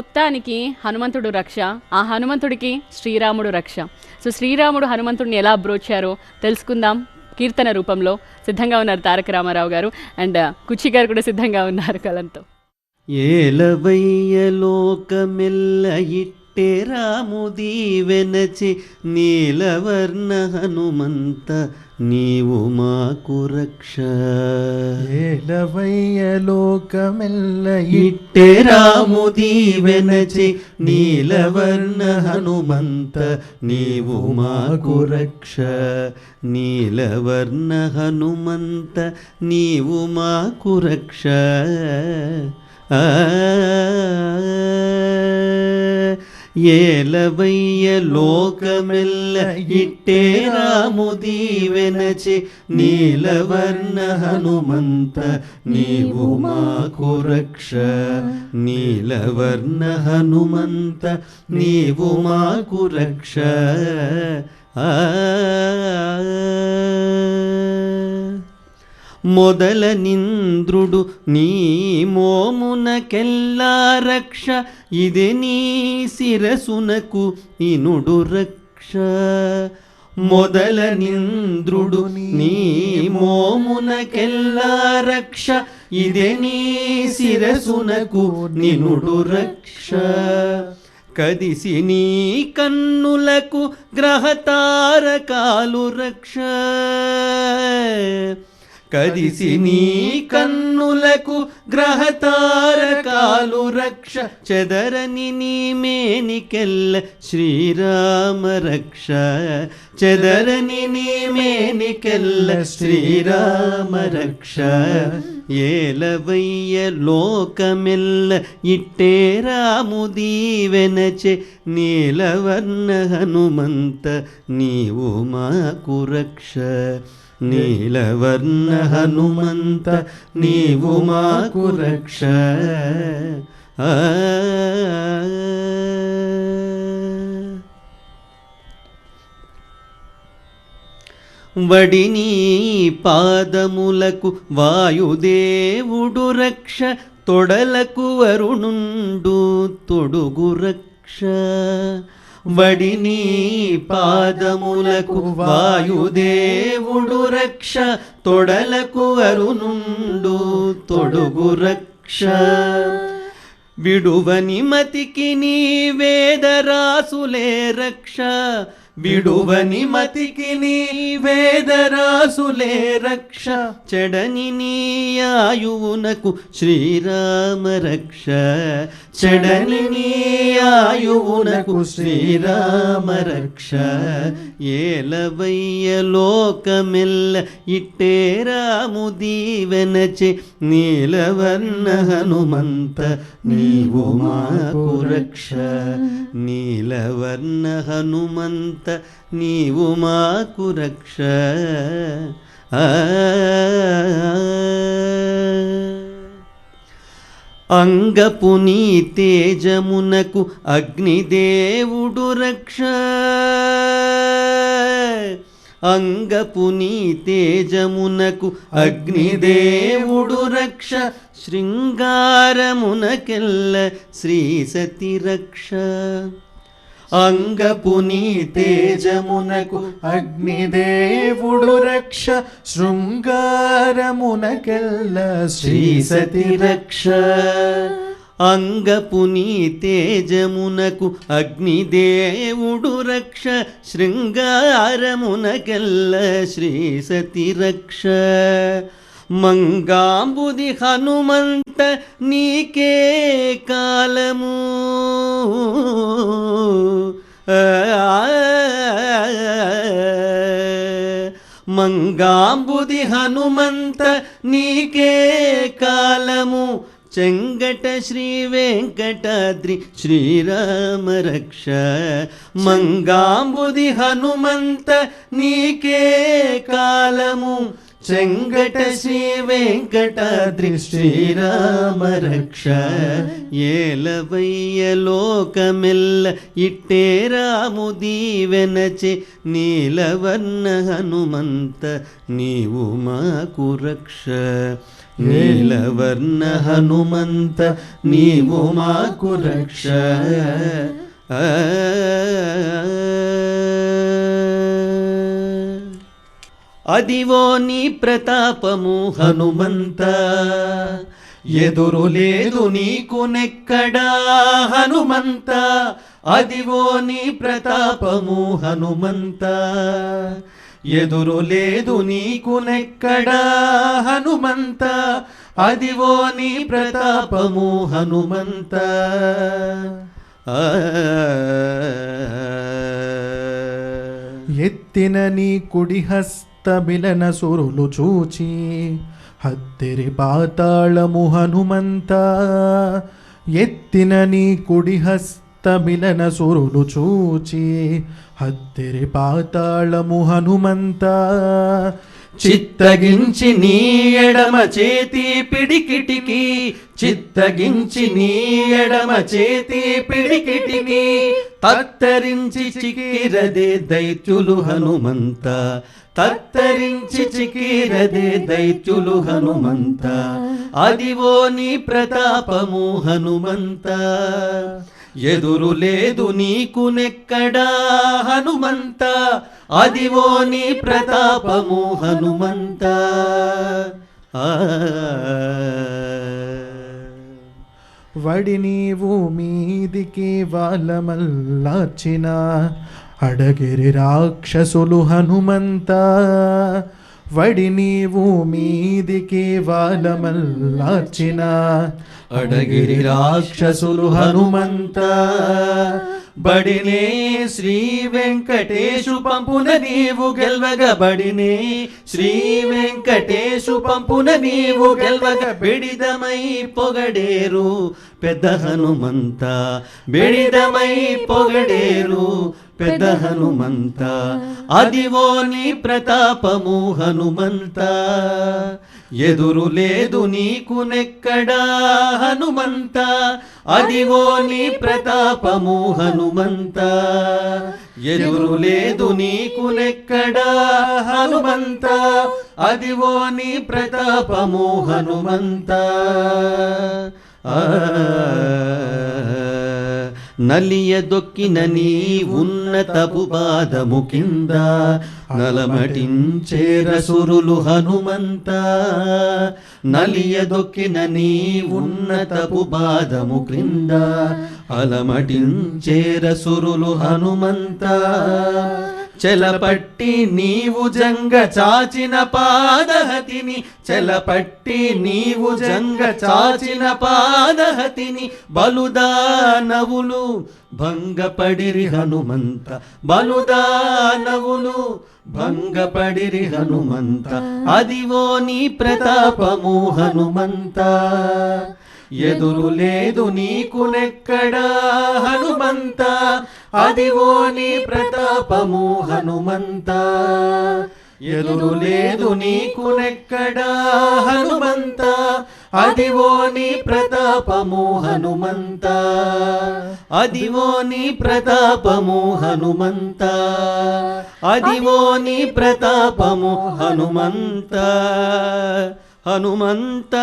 మొత్తానికి హనుమంతుడు రక్ష ఆ హనుమంతుడికి శ్రీరాముడు రక్ష. సో శ్రీరాముడు హనుమంతుడిని ఎలా అబ్రోచారో తెలుసుకుందాం కీర్తన రూపంలో. సిద్ధంగా ఉన్నారు తారక రామారావు గారు అండ్ కుచ్చి గారు కూడా సిద్ధంగా ఉన్నారు కలంతో. ఏలవయ్య లోకమెల్ల ఇట్టే రాముదీవెనచి నీలవర్ణ హనుమంత నీవు మాకు రక్ష. ఏలవయ్య లోకమెల్ల ఇట్టే రాముదీవెనచి నీలవర్ణ హనుమంత. నీవు మాకు రక్ష. నీలవర్ణ హనుమంత నీవు మాకు రక్ష. ఆ ఏలవయ్య లోకమెల్ల ఇట్టే రాముదీవెనచి నీలవర్ణ హనుమంత నీవు మాకు రక్ష నీలవర్ణ హనుమంత నీవు మాకు రక్ష ఆ మొదల నింద్రుడు నీ మోమునకెల్లా రక్ష ఇది నీ శిరసునకు ఇనుడు రక్ష మొదల నింద్రుడు నీ మోమునకెల్లా రక్ష ఇది నీ శిరసునకు నినుడు రక్ష కదిసి నీ కన్నులకు గ్రహతారకాలు రక్ష కదిసి నీ కన్నులకు గ్రహతారకాలు రక్ష. చెదరని నీ మేనికెల్ల శ్రీరామ రక్ష. చెదరని నీ మేనికెల్ల శ్రీరామ రక్ష. ఏలవయ్య లోకమెల్ల ఇట్టే రాముదీవెనచే నీలవర్ణ హనుమంత నీవు మాకు రక్ష. నీలవర్ణ హనుమంత నీవు మాకు రక్ష ఆ వడిని పాదములకు వాయుదేవుడు రక్ష తొడలకు వరుణుండు తొడుగు రక్ష వడిని పాదములకు వాయుదేవుడు రక్ష తొడలకు వరుణుండు తొడుగు రక్ష. విడువని మతికి నీ వేదరాసులే రక్ష విడువని మతికి నీ వేదరాసులే రక్ష. చెడని నీయాయువునకు శ్రీరామ రక్ష. చెడని నీయాయువునకు శ్రీరామ రక్ష. ఏలవయ్య లోకమెల్ల ఇట్టే రాము దీవెనచే నీలవన్న హనుమంత. నీవు మాకు రక్ష. నీలవర్ణ హనుమంత నీవు మాకు రక్ష ఆ అంగపు నీ తేజమునకు అగ్నిదేవుడు రక్ష అంగపు నీ తేజమునకు అగ్నిదేవుడు రక్ష శృంగారమునకెల్ల శ్రీ సతి రక్ష అంగపుని తేజమునకు అగ్నిదేవుడు రక్ష శృంగారమునకెల్ల శ్రీ సతి రక్ష అంగపుని తేజమునకు అగ్నిదేవుడు రక్ష శృంగారమునకెల్ల శ్రీ సతి రక్ష మంగాంబుది హనుమంత నీకే కాలము. మంగాంబుది హనుమంత నీకే కాలము. చెంగట శ్రీ వెంకటాద్రి శ్రీరామ రక్ష. మంగాంబుది హనుమంత నీకే కాలము. చెంగట శ్రీ వెంకటాద్రి శ్రీరామ రక్ష ఏలవయ్య లోకమెల్ల ఇట్టే రాము దీవెనచే నీలవర్ణ హనుమంత నీవు మాకు రక్ష నీలవర్ణ హనుమంత నీవు మాకు రక్ష ఆ. అదివో నీ ప్రతాపము హనుమంత ఎదురు లేదు నీకు నెక్కడా హనుమంత అదివో నీ ప్రతాపము హనుమంత ఎదురు లేదు నీకు నెక్కడా హనుమంత అదివో నీ ప్రతాపము హనుమంత ఆ ఎత్తిన నీ కుడి తమిళన సురులు చూచి హత్తిరి పాతాళము హనుమంత ఎత్తిన నీ కుడి హస్తమిలన సురులు చూచి హత్తిరి పాతాళము హనుమంత చిత్తగించి నీ ఎడమ చేతి పిడికిటికి చిత్తగించి నీ ఎడమ చేతి పిడికిటికి తత్తరించి చికిరదే దైత్యులు హనుమంత తత్తరించి చికిరదే దైత్యులు హనుమంత. అదివో నీ ప్రతాపము హనుమంత. ఎదురు లేదు నీకు నెక్కడా హనుమంత అదివో నీ ప్రతాపము హనుమంత ఆ. వడి నీవు మీదికి వాళ్ళమల్లాచిన అడగిరి రాక్షసులు హనుమంత వడి నీవు మీదికి వాళ్ళమల్లార్చిన అడగిరి రాక్షసులు హనుమంత. బడినే శ్రీ వెంకటేశు పంపున నీవు గెల్వగ బడినే. శ్రీ వెంకటేశు పంపున నీవు గెల్వగ బిడిదమై పొగడేరు పెద్ద హనుమంత. బిడిదమై పొగడేరు పెద్ద హనుమంత అదివో నీ ప్రతాపము హనుమంత. ఎదురు లేదు నీకు నెక్కడా హనుమంత. అదివో నీ ప్రతాపము హనుమంత. ఎదురు లేదు నీకు నెక్కడా హనుమంత. అదివో నీ ప్రతాపము హనుమంత. ఆ నలియ దొక్కిన నీ ఉన్నతపు పాదము కింద నలమటించే రసురులు హనుమంత. నలియ దొక్కిన నీ ఉన్నతపు పాదము క్రింద అలమటించే రసురులు హనుమంత. చెలపట్టి నీవు జంగ చాచిన పాదహతిని చెలపట్టి నీవు జంగ చాచిన పాదహతిని బలుదానవులు భంగపడిరి హనుమంత బలుదానవులు భంగపడిరి హనుమంత అదివో నీ ప్రతాపము హనుమంత. ఎదురు లేదు నీకు నెక్కడా హనుమంత అదివో నీ ప్రతాపము హనుమంత. ఎదురు లేదు నీకు నెక్కడా హనుమంత. అదివో నీ ప్రతాపము హనుమంత. అదివో నీ ప్రతాపము హనుమంత. అదివో నీ ప్రతాపము హనుమంత. హనుమంత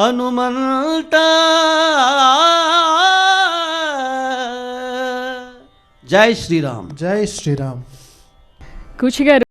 హనుమంత. జై శ్రీరామ్. జై శ్రీరామ్. కూచి గారు